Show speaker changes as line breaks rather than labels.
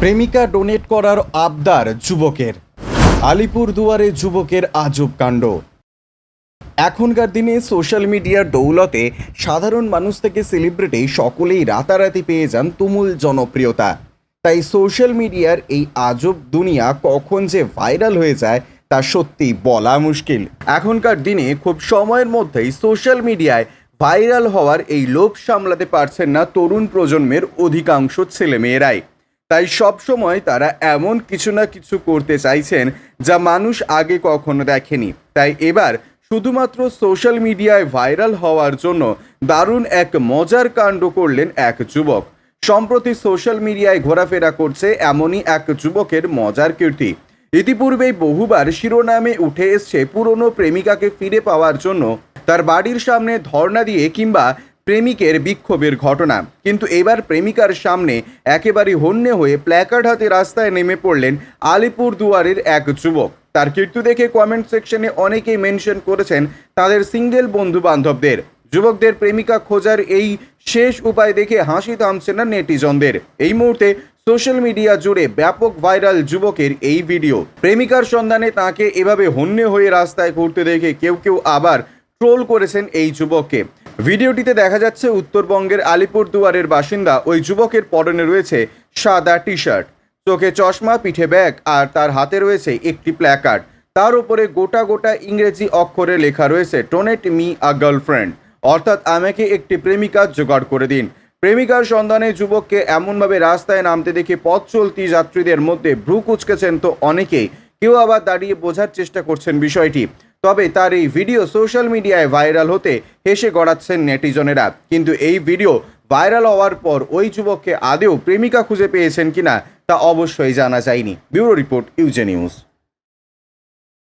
প্রেমিকা ডোনেট করার আবদার যুবকের। আলিপুর দুয়ারে যুবকের আজব কাণ্ড। এখনকার দিনে সোশ্যাল মিডিয়ার দৌলতে সাধারণ মানুষ থেকে সেলিব্রিটি সকলেই রাতারাতি পেয়ে যান তুমুল জনপ্রিয়তা। তাই সোশ্যাল মিডিয়ার এই আজব দুনিয়া কখন যে ভাইরাল হয়ে যায় তা সত্যি বলা মুশকিল। এখনকার দিনে খুব সময়ের মধ্যেই সোশ্যাল মিডিয়ায় ভাইরাল হওয়ার এই লোভ সামলাতে পারছেন না তরুণ প্রজন্মের অধিকাংশ ছেলেমেয়েরাই। তাই সবসময় তারা এমন কিছু না কিছু করতে চাইছেন যা মানুষ আগে কখনো দেখেনি। তাই এবার শুধুমাত্র সোশ্যাল মিডিয়ায় ভাইরাল হওয়ার জন্য দারুণ এক মজার কাণ্ড করলেন এক যুবক। সম্প্রতি সোশ্যাল মিডিয়ায় ঘোরাফেরা করছে এমনই এক যুবকের মজার কীর্তি। ইতিপূর্বেই বহুবার শিরোনামে উঠে এসছে পুরনো প্রেমিকাকে ফিরে পাওয়ার জন্য তার বাড়ির সামনে ধর্ণা দিয়ে কিংবা প্রেমিকের বিক্ষোভের ঘটনা। কিন্তু এবার প্রেমিকার সামনে একেবারে হন্যে হয়ে প্ল্যাকার্ড হাতে রাস্তায় নেমে পড়লেন আলিপুর দুয়ারের এক যুবক। তার কীর্তি দেখে কমেন্ট সেকশনে অনেকেই মেনশন করেছেন তাদের সিঙ্গেল বন্ধু বান্ধবদের যুবকদের প্রেমিকা খোঁজার এই শেষ উপায় দেখে হাসি থামছে না নেটিজনদের। এই মুহূর্তে সোশ্যাল মিডিয়া জুড়ে ব্যাপক ভাইরাল যুবকের এই ভিডিও প্রেমিকার সন্ধানে তাকে এভাবে হন্যে হয়ে রাস্তায় ঘুরতে দেখে কেউ কেউ আবার ট্রোল করেছেন এই যুবককে। ভিডিওটিতে দেখা যাচ্ছে উত্তরবঙ্গের আলিপুর দুয়ারের বাসিন্দা ওই যুবকের পরনে রয়েছে সাদা টি শার্ট চোখে চশমা, পিঠে ব্যাগ আর তার হাতে রয়েছে একটি প্ল্যাকার্ড। তার উপরে গোটা গোটা ইংরেজি অক্ষরে লেখা রয়েছে টোনেট মি আ গার্লফ্রেন্ড অর্থাৎ আমাকে একটি প্রেমিকা জোগাড় করে দিন। প্রেমিকার সন্ধানে যুবককে এমনভাবে রাস্তায় নামতে দেখে পথ চলতি যাত্রীদের মধ্যে ভ্রু কুচকেছেন তো অনেকেই। কেউ আবার দাঁড়িয়ে বোঝার চেষ্টা করছেন বিষয়টি। তবে তার এই ভিডিও সোশ্যাল মিডিয়ায় ভাইরাল হতে হেসে গড়াচ্ছেন নেটিজনেরা কিন্তু এই ভিডিও ভাইরাল হওয়ার পর ওই যুবককে আদেও প্রেমিকা খুঁজে পেয়েছেন কিনা তা অবশ্যই জানা যায়নি। ব্যুরো রিপোর্ট, ইউজে নিউজ।